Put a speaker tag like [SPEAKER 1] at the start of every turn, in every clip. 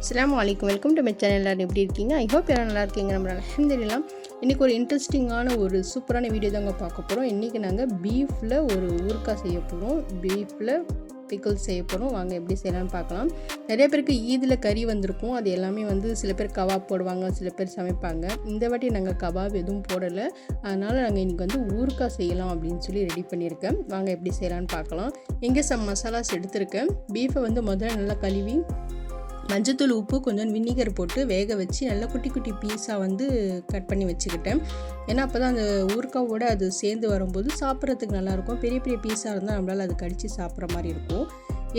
[SPEAKER 1] அஸ்லாம் அலைக்கும் welcome to my channel எல்லாரும் எப்படி இருக்கீங்க? ஐ ஹோப் யாரும் நல்லா இருக்கீங்க. நம்ம அலமதுல்லாம் இன்றைக்கி ஒரு இன்ட்ரெஸ்டிங்கான ஒரு சூப்பரான வீடியோ தாங்க பார்க்க போகிறோம் இன்றைக்கி நாங்கள் பீஃபில் ஒரு ஊறுக்காய் செய்ய போகிறோம் பீஃபில் பிக்கிள் செய்ய போகிறோம் வாங்க எப்படி செய்யலாம்னு பார்க்கலாம். நிறைய பேருக்கு ஈதில் கறி வந்திருக்கும். அது எல்லாமே வந்து சில பேர் கபாப் போடுவாங்க சில பேர் சமைப்பாங்க. இந்த வாட்டி நாங்கள் கபாப் எதுவும் போடலை. அதனால் நாங்கள் இன்றைக்கி வந்து ஊறுக்காய் செய்யலாம் அப்படின்னு சொல்லி ரெடி பண்ணியிருக்கேன். வாங்க எப்படி செய்யலான்னு பார்க்கலாம். இங்கே சம் மசாலாஸ் எடுத்திருக்கேன். பீஃபை வந்து முதல்ல நல்லா கழுவி மஞ்சத்தூள் உப்பு கொஞ்சம் வினிகர் போட்டு வேக வச்சு நல்லா குட்டி குட்டி பீஸாக வந்து கட் பண்ணி வச்சுக்கிட்டேன். ஏன்னா அப்போ தான் அந்த ஊறுக்காவோட அது சேர்ந்து வரும்போது சாப்பிட்றதுக்கு நல்லாயிருக்கும். பெரிய பெரிய பீஸாக இருந்தால் நம்மளால் அது கடித்து சாப்பிட்ற மாதிரி இருக்கும்.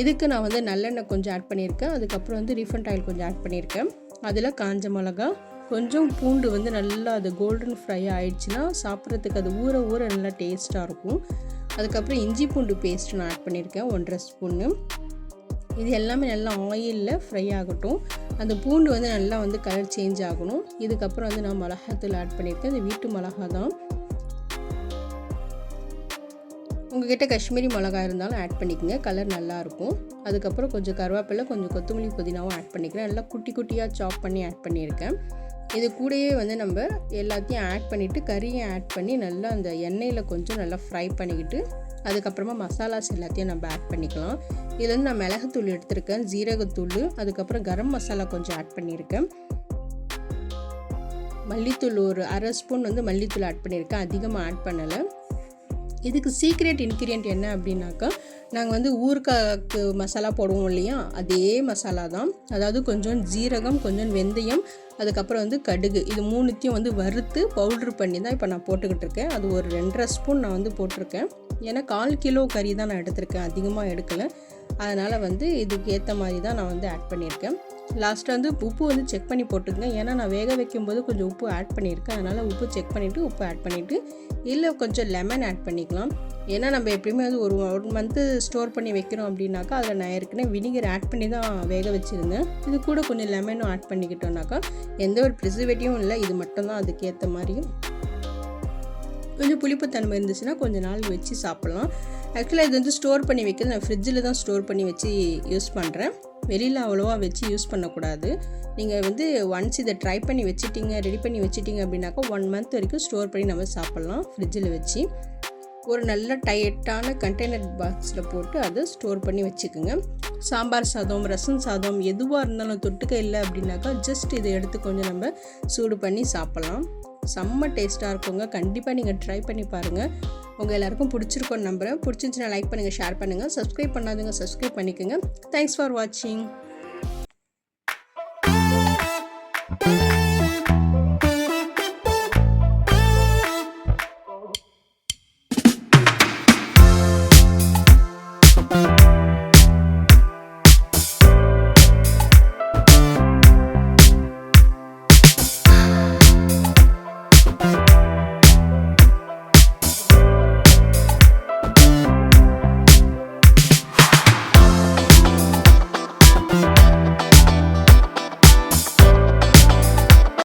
[SPEAKER 1] இதுக்கு நான் வந்து நல்லெண்ணெய் கொஞ்சம் ஆட் பண்ணியிருக்கேன். அதுக்கப்புறம் வந்து ரீஃபண்ட் ஆயில் கொஞ்சம் ஆட் பண்ணியிருக்கேன். அதில் காஞ்ச மிளகா கொஞ்சம் பூண்டு வந்து நல்லா அது கோல்டன் ஃப்ரை ஆயிடுச்சுன்னா சாப்பிட்றதுக்கு அது ஊற ஊற நல்லா டேஸ்ட்டாக இருக்கும். அதுக்கப்புறம் இஞ்சி பூண்டு பேஸ்ட் நான் ஆட் பண்ணியிருக்கேன். ஒன்றரை ஸ்பூன்னு இது எல்லாமே நல்லா ஆயிலில் ஃப்ரை ஆகட்டும். அந்த பூண்டு வந்து நல்லா வந்து கலர் சேஞ்ச் ஆகணும். இதுக்கப்புறம் வந்து நான் மிளகாத்தூள் ஆட் பண்ணியிருக்கேன். இது வீட்டு மிளகா தான் உங்ககிட்ட காஷ்மீரி மிளகா இருந்தாலும் ஆட் பண்ணிக்கோங்க. கலர் நல்லாயிருக்கும் அதுக்கப்புறம் கொஞ்சம் கருவேப்பிலை கொஞ்சம் கொத்தமல்லி புதினாவும் ஆட் பண்ணிக்கிறேன். நல்லா குட்டி குட்டியாக சாப் பண்ணி ஆட் பண்ணியிருக்கேன். இது கூடயே வந்து நம்ம எல்லாத்தையும் ஆட் பண்ணிவிட்டு கறியை ஆட் பண்ணி நல்லா அந்த எண்ணெயில் கொஞ்சம் நல்லா ஃப்ரை பண்ணிக்கிட்டு அதுக்கப்புறமா மசாலாஸ் எல்லாத்தையும் நம்ம ஆட் பண்ணிக்கலாம். இதில் வந்து நான் மிளகுத்தூள் எடுத்திருக்கேன் ஜீரகத்தூள் அதுக்கப்புறம் கரம் மசாலா கொஞ்சம் ஆட் பண்ணியிருக்கேன். மல்லித்தூள் ஒரு அரை ஸ்பூன் வந்து மல்லித்தூள் ஆட் பண்ணியிருக்கேன் அதிகமாக ஆட் பண்ணலை. இதுக்கு சீக்ரெட் இன்க்ரீடியன்ட் என்ன அப்படின்னாக்கா நாங்கள் வந்து ஊறுகாய்க்கு மசாலா போடுவோம் இல்லையா அதே மசாலா தான். அதாவது கொஞ்சம் ஜீரகம் கொஞ்சம் வெந்தயம் அதுக்கப்புறம் வந்து கடுகு இது மூணுத்தையும் வந்து வறுத்து பவுட்ரு பண்ணி தான் இப்போ நான் போட்டுக்கிட்டு இருக்கேன். அது ஒரு ரெண்டரை ஸ்பூன் நான் வந்து போட்டிருக்கேன். ஏன்னா கால் கிலோ கறி தான் நான் எடுத்திருக்கேன் அதிகமாக எடுக்கலை. அதனால் வந்து இதுக்கு ஏற்ற மாதிரி தான் நான் வந்து ஆட் பண்ணியிருக்கேன். லாஸ்ட்டாக வந்து உப்பு வந்து செக் பண்ணி போட்டுக்கங்க. ஏன்னா நான் வேக வைக்கும்போது கொஞ்சம் உப்பு ஆட் பண்ணியிருக்கேன். அதனால் உப்பு செக் பண்ணிவிட்டு உப்பு ஆட் பண்ணிவிட்டு இல்லை கொஞ்சம் லெமன் ஆட் பண்ணிக்கலாம். ஏன்னா நம்ம எப்பயுமே வந்து ஒரு ஒன் மந்த்து ஸ்டோர் பண்ணி வைக்கிறோம் அப்படின்னாக்கா அதில் நான் ஏற்கனவே வினிகர் ஆட் பண்ணி தான் வேக வச்சுருந்தேன். இது கூட கொஞ்சம் லெமனும் ஆட் பண்ணிக்கிட்டோம்னாக்கா எந்த ஒரு ப்ரிசர்வேட்டிவும் இல்லை. இது மட்டும்தான் அதுக்கேற்ற மாதிரியும் கொஞ்சம் புளிப்புத்தன்மை இருந்துச்சுன்னா கொஞ்சம் நாள் வச்சு சாப்பிட்லாம். ஆக்சுவலாக இது வந்து ஸ்டோர் பண்ணி வைக்கிறது. நான் ஃப்ரிட்ஜில் தான் ஸ்டோர் பண்ணி வச்சு யூஸ் பண்ணுறேன் வெளியில் அவ்வளோவா வச்சு யூஸ் பண்ணக்கூடாது. நீங்கள் வந்து ஒன்ஸ் இதை ட்ரை பண்ணி வச்சுட்டிங்க ரெடி பண்ணி வச்சுட்டிங்க அப்படின்னாக்கா ஒன் மந்த் வரைக்கும் ஸ்டோர் பண்ணி நம்ம சாப்பிட்லாம் ஃப்ரிட்ஜில் வச்சு. ஒரு நல்ல டைட்டான கண்டெய்னர் பாக்ஸில் போட்டு அதை ஸ்டோர் பண்ணி வச்சுக்கோங்க. சாம்பார் சாதம் ரசம் சாதம் எதுவாக இருந்தாலும் தொட்டுக்க இல்லை அப்படின்னாக்கா ஜஸ்ட் இதை எடுத்து கொஞ்சம் நம்ம சூடு பண்ணி சாப்பிட்லாம். செம்ம டேஸ்ட்டாக இருக்குங்க. கண்டிப்பாக நீங்கள் ட்ரை பண்ணி பாருங்கள் உங்கள் எல்லாருக்கும் பிடிச்சிருக்கோன்னு நம்புகிறேன் பிடிச்சிருந்துச்சுன்னா லைக் பண்ணுங்கள் ஷேர் பண்ணுங்கள் சப்ஸ்கிரைப் பண்ணாதுங்க சப்ஸ்கிரைப் பண்ணிக்கோங்க. தேங்க்ஸ் ஃபார் வாட்சிங்